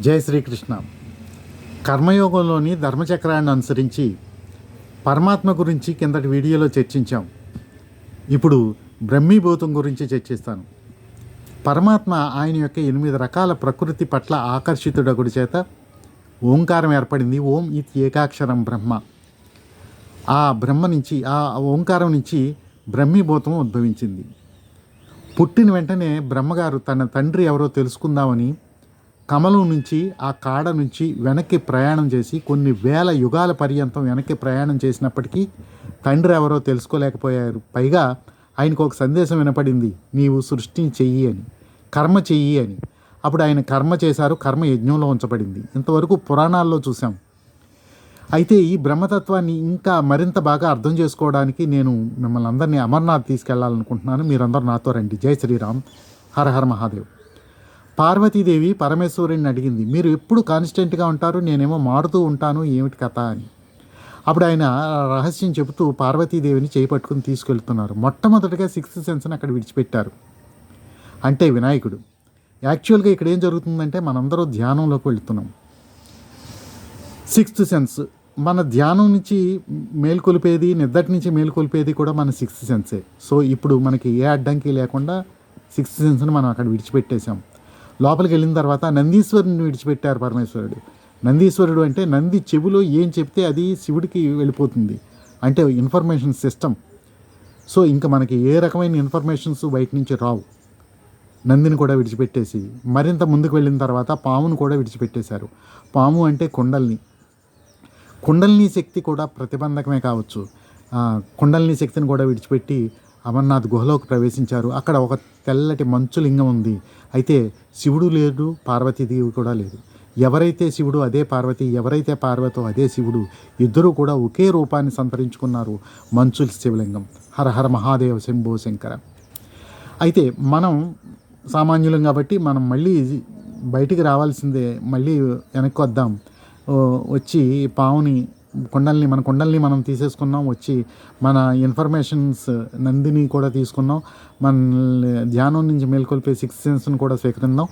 జై శ్రీకృష్ణ. కర్మయోగంలోని ధర్మచక్రాన్ని అనుసరించి పరమాత్మ గురించి కిందటి వీడియోలో చర్చించాం. ఇప్పుడు బ్రహ్మీభూతం గురించి చర్చిస్తాను. పరమాత్మ ఆయన యొక్క ఎనిమిది రకాల ప్రకృతి పట్ల ఆకర్షితుడగుడి చేత ఓంకారం ఏర్పడింది. ఓం ఇది ఏకాక్షరం బ్రహ్మ. ఆ బ్రహ్మ నుంచి ఆ ఓంకారం నుంచి బ్రహ్మీభూతం ఉద్భవించింది. పుట్టిన వెంటనే బ్రహ్మగారు తన తండ్రి ఎవరో తెలుసుకుందామని కమలం నుంచి ఆ కాడ నుంచి వెనక్కి ప్రయాణం చేసి కొన్ని వేల యుగాల పర్యంతం వెనక్కి ప్రయాణం చేసినప్పటికీ తండ్రి ఎవరో తెలుసుకోలేకపోయారు. పైగా ఆయనకు ఒక సందేశం వినపడింది. నీవు సృష్టిని చెయ్యి అని కర్మ చెయ్యి అని. అప్పుడు ఆయన కర్మ చేశారు కర్మ యజ్ఞంలో ఉంచబడింది. ఇంతవరకు పురాణాల్లో చూసాం అయితే ఈ బ్రహ్మతత్వాన్ని ఇంకా మరింత బాగా అర్థం చేసుకోవడానికి నేను మిమ్మల్ని అందరినీ అమర్నాథ్ తీసుకెళ్ళాలనుకుంటున్నాను. మీరందరూ నాతో రండి. జై శ్రీరామ్. హర హర మహాదేవ్. పార్వతీదేవి పరమేశ్వరుని అడిగింది మీరు ఎప్పుడు కాన్స్టెంట్గా ఉంటారు? నేనేమో మారుతూ ఉంటాను ఏమిటి కథ? అని. అప్పుడు ఆయన రహస్యం చెబుతూ పార్వతీదేవిని చేయి తీసుకెళ్తున్నారు. మొట్టమొదటిగా సిక్స్త్ సెన్స్ని అక్కడ విడిచిపెట్టారు. అంటే వినాయకుడు. యాక్చువల్గా ఇక్కడ ఏం జరుగుతుందంటే మనందరూ ధ్యానంలోకి వెళుతున్నాం. Sixth sense. మన ధ్యానం నుంచి మేల్కొలిపేది నిద్దటి నుంచి మేల్కొలిపేది కూడా మన సిక్స్త్ సెన్సే. సో ఇప్పుడు మనకి ఏ అడ్డంకి లేకుండా సిక్స్త్ సెన్స్ని మనం అక్కడ విడిచిపెట్టేశాం. లోపలికి వెళ్ళిన తర్వాత నందీశ్వరుని విడిచిపెట్టారు పరమేశ్వరుడు. నందీశ్వరుడు అంటే నంది చెవిలో ఏం చెప్తే అది శివుడికి వెళ్ళిపోతుంది. అంటే ఇన్ఫర్మేషన్ సిస్టమ్ సో ఇంకా మనకి ఏ రకమైన ఇన్ఫర్మేషన్స్ బయట నుంచి రావు. నందిని కూడా విడిచిపెట్టేసి మరింత ముందుకు వెళ్ళిన తర్వాత పామును కూడా విడిచిపెట్టేశారు. పాము అంటే కుండల్ని. కుండల్ని శక్తి కూడా ప్రతిబంధకమే కావచ్చు. కుండల్ని శక్తిని కూడా విడిచిపెట్టి అమర్నాథ్ గుహలోకి ప్రవేశించారు. అక్కడ ఒక తెల్లటి మంచు లింగం ఉంది. అయితే శివుడు లేడు పార్వతీదేవి కూడా లేదు. ఎవరైతే శివుడు అదే పార్వతి ఎవరైతే పార్వతో అదే శివుడు ఇద్దరూ కూడా ఒకే రూపాన్ని సంతరించుకున్నారు. మంచుల శివలింగం. హర హర మహాదేవ శంభో శంకర. అయితే మనం సామాన్యులం కాబట్టి మనం మళ్ళీ బయటికి రావాల్సిందే. మళ్ళీ వెనక్కి వద్దాం. వచ్చి పావుని కొండల్ని మన కొండల్ని మనం తీసేసుకున్నాం వచ్చి మన ఇన్ఫర్మేషన్స్ నందిని కూడా తీసుకున్నాం మన ధ్యానం నుంచి మేల్కొల్పే సిక్స్ సెన్స్ను కూడా స్వీకరిందాం.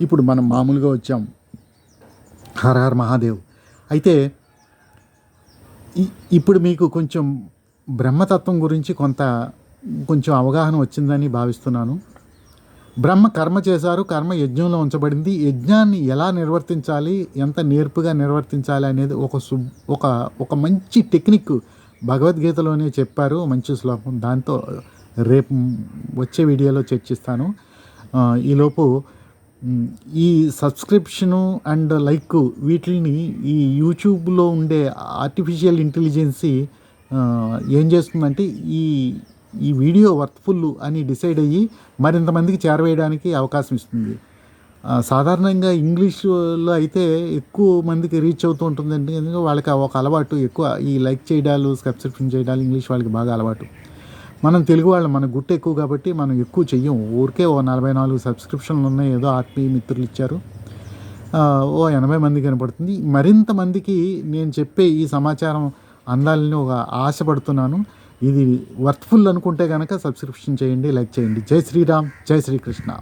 ఇప్పుడు మనం మామూలుగా వచ్చాం. హర హర్ మహాదేవ్. అయితే ఇప్పుడు మీకు కొంచెం బ్రహ్మతత్వం గురించి కొంత కొంచెం అవగాహన వచ్చిందని భావిస్తున్నాను. బ్రహ్మ కర్మ చేశారు కర్మ యజ్ఞంలో ఉంచబడింది. యజ్ఞాన్ని ఎలా నిర్వర్తించాలి ఎంత నేర్పుగా నిర్వర్తించాలి అనేది ఒక సు ఒక ఒక మంచి టెక్నిక్ భగవద్గీతలోనే చెప్పారు. మంచి శ్లోకం. దాంతో రేపు వచ్చే వీడియోలో చర్చిస్తాను. ఈలోపు ఈ సబ్స్క్రిప్షను అండ్ లైక్ వీటిని ఈ యూట్యూబ్లో ఉండే ఆర్టిఫిషియల్ ఇంటెలిజెన్సీ ఏం చేస్తుందంటే ఈ ఈ వీడియో వర్త్ఫుల్ అని డిసైడ్ అయ్యి మరింతమందికి చేరవేయడానికి అవకాశం ఇస్తుంది. సాధారణంగా ఇంగ్లీష్లో అయితే ఎక్కువ మందికి రీచ్ అవుతూ ఉంటుంది ఎందుకంటే వాళ్ళకి ఒక అలవాటు ఎక్కువ. ఈ లైక్ చేయడాలు సబ్స్క్రిప్షన్ చేయడాలు ఇంగ్లీష్ వాళ్ళకి బాగా అలవాటు. మనం తెలుగు వాళ్ళు మన గుట్టు ఎక్కువ కాబట్టి మనం ఎక్కువ చెయ్యం. ఊరికే ఓ నలభై నాలుగు సబ్స్క్రిప్షన్లు ఉన్నాయి ఏదో ఆత్మీయ మిత్రులు ఇచ్చారు. ఓ ఎనభై మంది కనపడుతుంది. మరింత మందికి నేను చెప్పే ఈ సమాచారం అందాలని ఒక ఆశపడుతున్నాను. ఇది వర్త్ఫుల్ అనుకుంటే కనుక సబ్స్క్రిప్షన్ చేయండి లైక్ చేయండి. జై శ్రీరామ్ జై శ్రీకృష్ణ.